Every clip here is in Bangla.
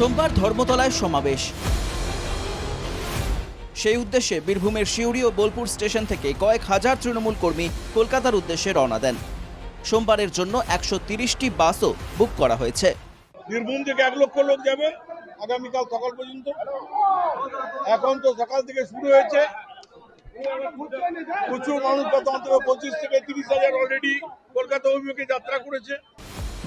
সোমবার ধর্মতলায় সমাবেশ। সেই উদ্দেশ্যে বীরভূমের সিউড়ি ও বোলপুর স্টেশন থেকে কয়েক হাজার তৃণমূল কর্মী কলকাতার উদ্দেশ্যে রওনা দেন। সোমবারের জন্য একশো তিরিশটি বাসও বুক করা হয়েছে। বীরভূম থেকে এক লক্ষ লোক যাবে আগামীকাল সকাল পর্যন্ত। এখন তো সকাল থেকে শুরু হয়েছে। প্রচুর মানুষ কত অন্তত পঁচিশ থেকে তিরিশ হাজার অলরেডি কলকাতা অভিমুখে যাত্রা করেছে।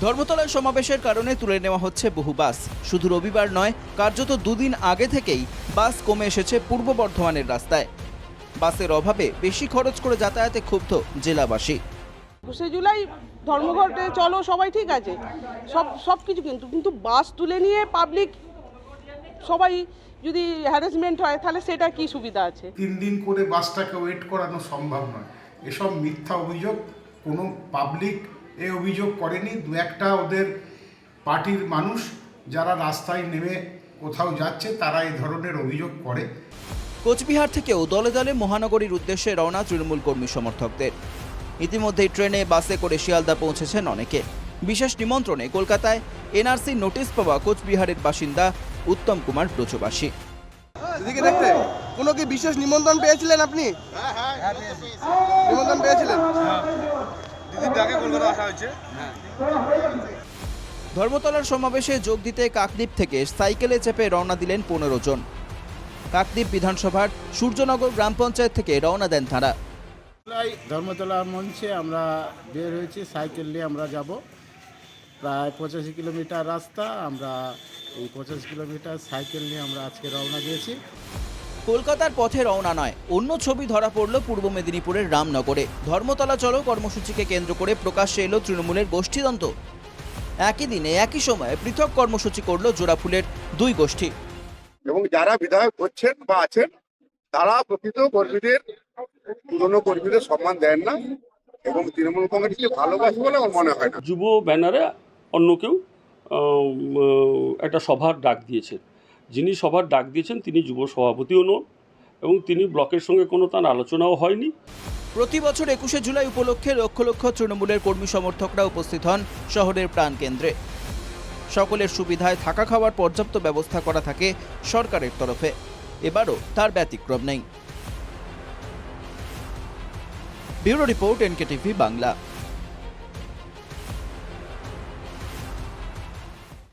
ধর্মতলায় সমাবেশের কারণে তুলে নেওয়া হচ্ছে বহু বাস। শুধু রবিবার নয় কার্যত দুদিন আগে থেকেই বাস কমে এসেছে পূর্ব বর্ধমানের রাস্তায়। বাসের অভাবে বেশি খরচ করে যাতায়াতে ক্ষুব্ধ জেলাবাসী। একুশে জুলাই ধর্মঘটে চলো সবাই ঠিক আছে। সব সব কিছু কিন্তু কিন্তু বাস তুলে নিয়ে পাবলিক সবাই যদি হ্যারাসমেন্ট হয় তাহলে সেটা কি সুবিধা আছে? তিন দিন করে বাসটাকে ওয়েট করানো সম্ভব নয়। এসব মিথ্যা অভিযোগ কোনো পাবলিক এই অভিযোগ করেনি। দু একটা ওদের পার্টির মানুষ যারা রাস্তায় নেমে কোথাও যাচ্ছে তারা এই ধরনের অভিযোগ করে। কোচবিহার থেকেও দলে দলে মহানগরীর উদ্দেশ্যে রওনা তৃণমূল কর্মী সমর্থকদের। ইতিমধ্যেই ট্রেনে বাসে করে শিয়ালদা পৌঁছেছেন অনেকে। বিশেষ নিমন্ত্রণে কলকাতায় এনআরসি নোটিশ পাওয়া কোচবিহারের বাসিন্দা উত্তম কুমার ব্রজবাসী। দিদিকে দেখতে। কোনো কি বিশেষ নিমন্ত্রণ পেয়েছিলেন আপনি? নিমন্ত্রণ পেয়েছিলেন? ধর্মতলার সমাবেশে যোগ দিতে কাকদ্বীপ থেকে সাইকেলে চেপে রওনা দিলেন পনেরো জন। কাকদ্বীপ বিধানসভার সূর্যনগর গ্রাম পঞ্চায়েত থেকে রওনা দেন তাঁরা। ধর্মতলা মঞ্চে আমরা বের হয়েছি সাইকেল নিয়ে আমরা যাব। প্রায় পঁচাশি কিলোমিটার রাস্তা আমরা এই পঁচাশি কিলোমিটার সাইকেল নিয়ে আমরা আজকে রওনা দিয়েছি। কলকাতার পথে রওনা নয়। অন্য ছবি ধরা পড়ল পূর্ব মেদিনীপুরের রামনগরে। ধর্মতলা চলো কর্মসূচিকে কেন্দ্র করে প্রকাশ্যে এলো তৃণমূলের গোষ্ঠীদ্বন্দ্ব। একই দিনে একই সময়ে পৃথক কর্মসূচি করল জোড়াফুলের দুই গোষ্ঠী। এবং যারা বিধায়ক হচ্ছেন বা আছেন তারা প্রকৃত কর্মীদের পুরনো কর্মীদের সম্মান দেন না এবং তৃণমূল কংগ্রেসকে ভালোবাসে বলে আমার মনে হয় না। যুব ব্যানারে অন্য কেউ একটা সভার ডাক দিয়েছেন যিনি সভার ডাক দিয়েছেন, তিনি যুব সভাপতিও নন এবং তিনি ব্লকের সঙ্গে কোনো তার আলোচনাও হয়নি। প্রতি বছর একুশে জুলাই উপলক্ষে লক্ষ লক্ষ তৃণমূলের কর্মী সমর্থকরা উপস্থিত হন শহরের প্রাণকেন্দ্রে। সকলের সুবিধায় থাকা খাওয়ার পর্যাপ্ত ব্যবস্থা করা থাকে সরকারের তরফে। এবারও তার ব্যতিক্রম নেই। Bureau report N K T V Bangla.